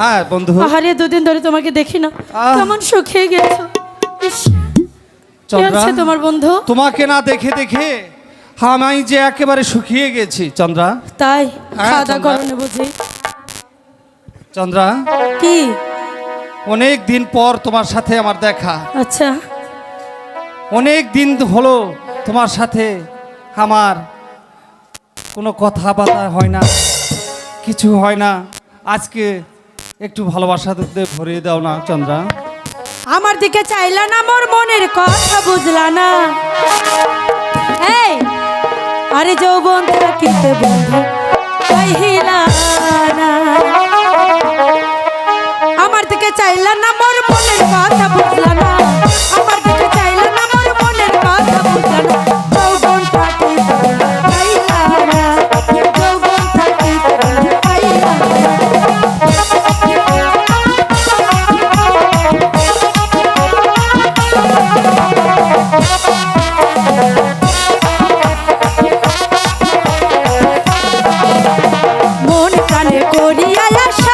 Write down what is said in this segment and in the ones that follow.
হ্যাঁ বন্ধু। আহারে দুদিন ধরে তোমাকে দেখি না। কেমন শুকিয়ে গেছো। চন্দ্রা তোমার বন্ধু? তোমাকে না দেখে দেখে আমি যে একেবারে শুকিয়ে গেছি। চন্দ্রা। তাই হ্যাঁ, খাওয়া চন্দ্রা। বুঝি। চন্দ্রা। কি? অনেক দিন পর তোমার সাথে আমার দেখা। আচ্ছা। অনেক দিন হলো তোমার সাথে আমার কোনো কথাবার্তা হয় না কিছু হয় না। আজকে একটু ভালোবাসা দিতে ভরিয়ে দাও না, চন্দ্রা। আমার দিকে চাইলা না, মোর মনের কথা বুঝলা না। এই, আরে যৌবন থাকিতে বন্ধু পাইলা না। মন করিয়া আশা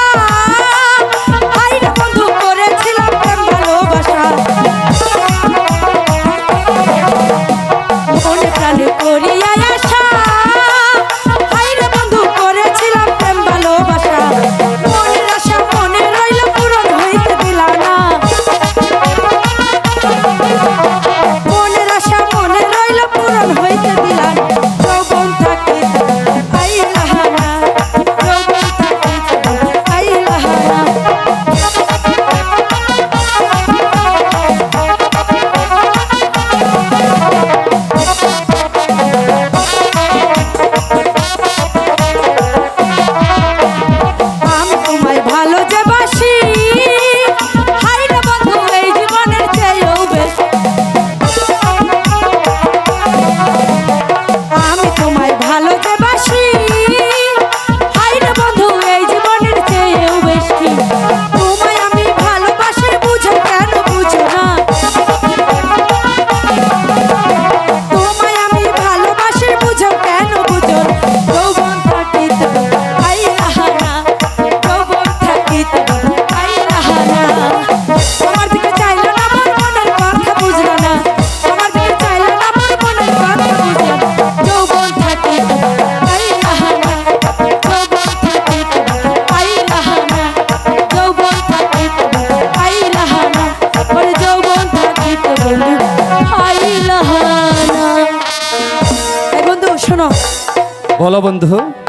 শোনো। বলো বন্ধু